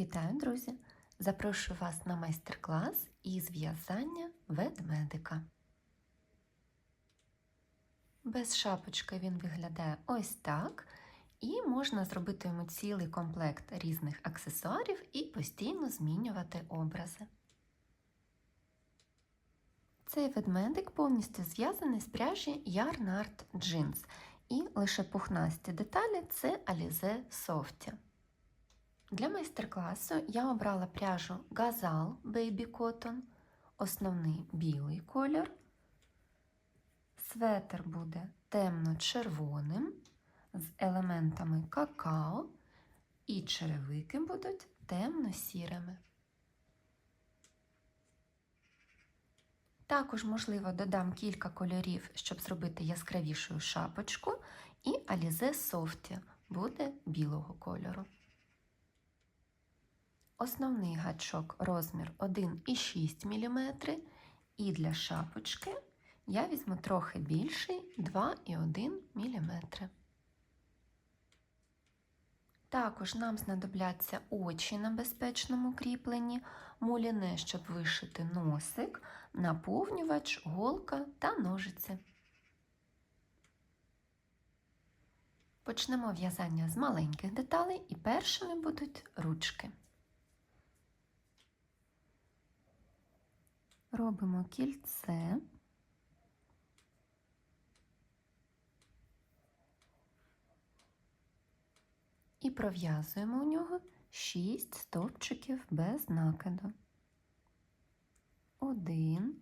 Вітаю, друзі! Запрошую вас на майстер-клас із в'язання ведмедика. Без шапочки він виглядає ось так, і можна зробити йому цілий комплект різних аксесуарів і постійно змінювати образи. Цей ведмедик повністю зв'язаний з пряжі Yarn Art Jeans, і лише пухнасті деталі це Alize Softy. Для майстер-класу я обрала пряжу Gazal Baby Cotton, основний білий колір. Светр буде темно-червоним з елементами какао, і черевики будуть темно-сірими. Також, можливо, додам кілька кольорів, щоб зробити яскравішу шапочку, і Alize Softy буде білого кольору. Основний гачок розмір 1,6 мм, і для шапочки я візьму трохи більший 2,1 мм. Також нам знадобляться очі на безпечному кріпленні, муліне, щоб вишити носик, наповнювач, голка та ножиці. Почнемо в'язання з маленьких деталей і першими будуть ручки. Робимо кільце. І пров'язуємо у нього 6 стовпчиків без накиду. Один,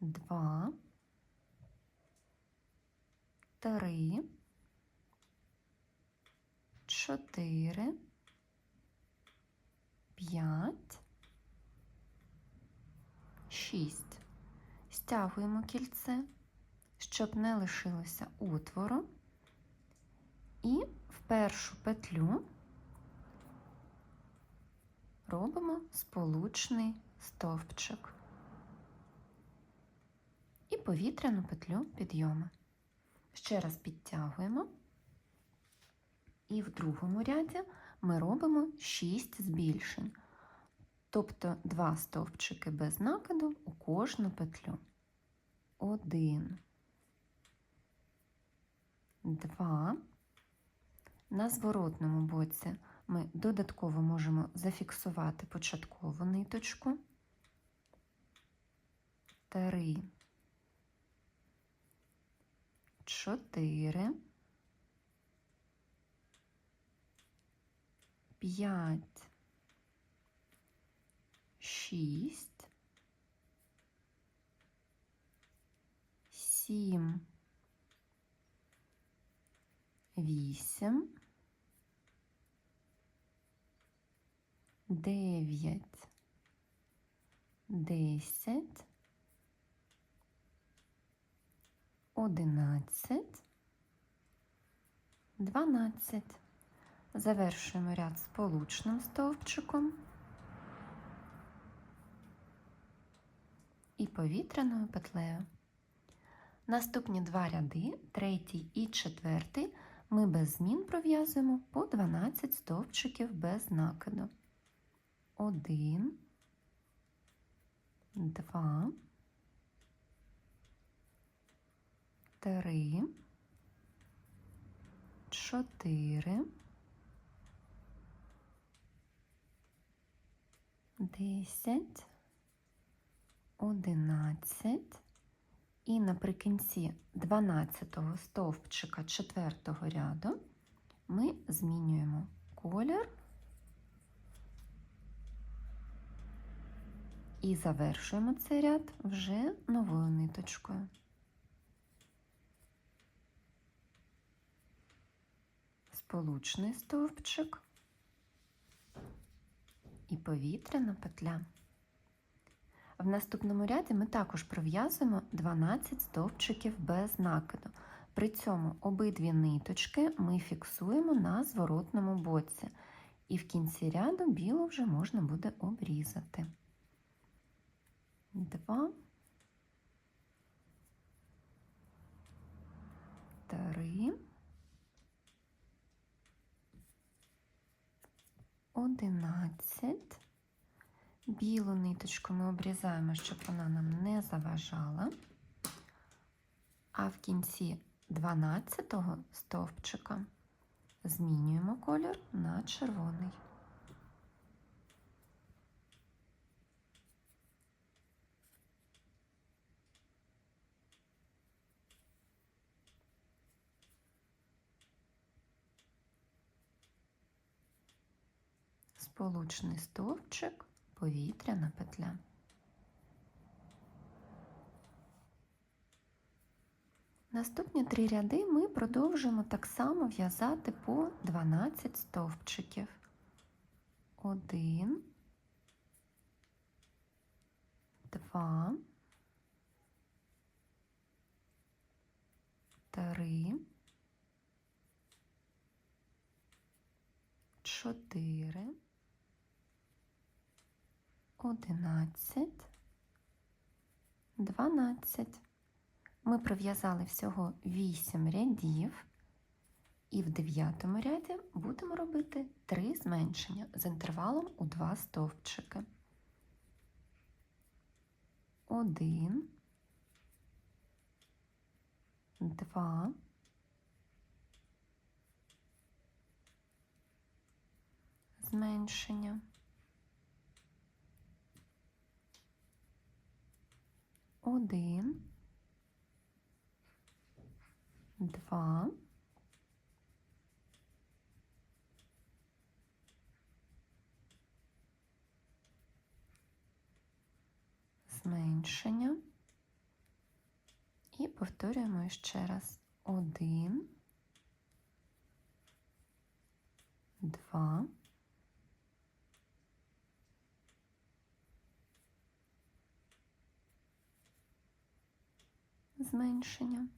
два, три, чотири, п'ять, шість. Стягуємо кільце, щоб не лишилося отвору. І в першу петлю робимо сполучний стовпчик і повітряну петлю підйому. Ще раз підтягуємо, і в другому ряді ми робимо 6 збільшень, тобто 2 стовпчики без накиду у кожну петлю. Один, два. На зворотному боці ми додатково можемо зафіксувати початкову ниточку. Три, чотири, п'ять, шість, сім, вісім. дев'ять, десять, одинадцять, дванадцять. Завершуємо ряд сполучним стовпчиком і повітряною петлею. Наступні два ряди, третій і четвертий, ми без змін пров'язуємо по 12 стовпчиків без накиду. Один, два, три, чотири, десять, одинадцять. І наприкінці 12-го стовпчика 4-го ряду ми змінюємо колір І завершуємо цей ряд вже новою ниточкою. Сполучний стовпчик і повітряна петля. В наступному ряді ми також пров'язуємо 12 стовпчиків без накиду. При цьому обидві ниточки ми фіксуємо на зворотному боці, і в кінці ряду білу вже можна буде обрізати два, три, 11. Білу ниточку ми обрізаємо, щоб вона нам не заважала. А в кінці 12 стовпчика змінюємо колір на червоний. Сполучний стовпчик, повітряна петля. Наступні три ряди ми продовжуємо так само в'язати по 12 стовпчиків. Один, два, три, чотири, одинадцять, дванадцять. Ми пров'язали всього 8 рядів, і в дев'ятому ряді будемо робити 3 зменшення з інтервалом у 2 стовпчики. Один, два, зменшення. Один. два, зменшення. І повторюємо ще раз. Один, два, зменшення.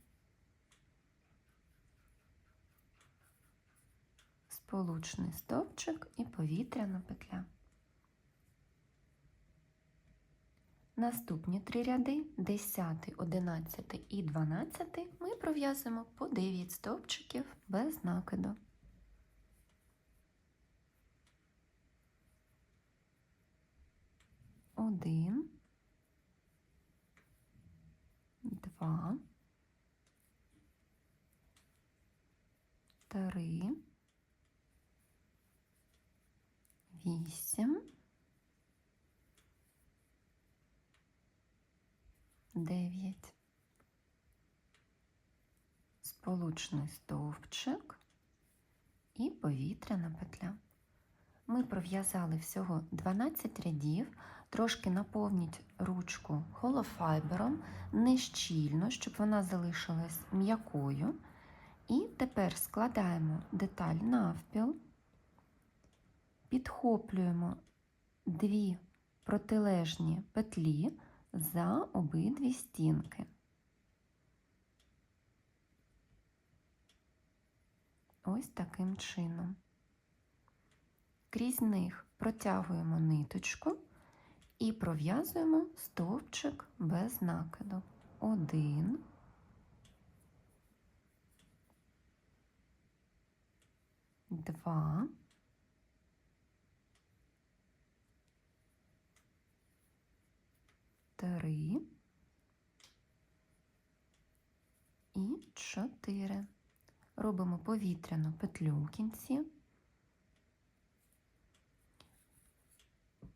сполучний стовпчик і повітряна петля. Наступні три ряди 10, 11 і 12 ми пров'язуємо по 9 стовпчиків без накиду. Один, два, три, вісім, дев'ять, сполучний стовпчик і повітряна петля. Ми пров'язали всього 12 рядів, трошки наповніть ручку холофайбером, не щільно, щоб вона залишилась м'якою. І тепер складаємо деталь навпіл підхоплюємо дві протилежні петлі за обидві стінки. Ось таким чином. Крізь них протягуємо ниточку і пров'язуємо стовпчик без накиду. Один, два, три і чотири. Робимо повітряну петлю в кінці.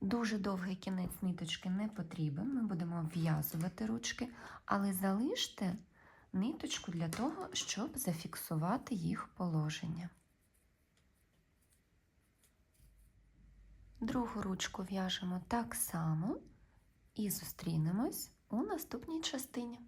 Дуже довгий кінець ниточки не потрібен, ми будемо вв'язувати ручки, але залиште ниточку для того, щоб зафіксувати їх положення. Другу ручку в'яжемо так само і зустрінемось у наступній частині.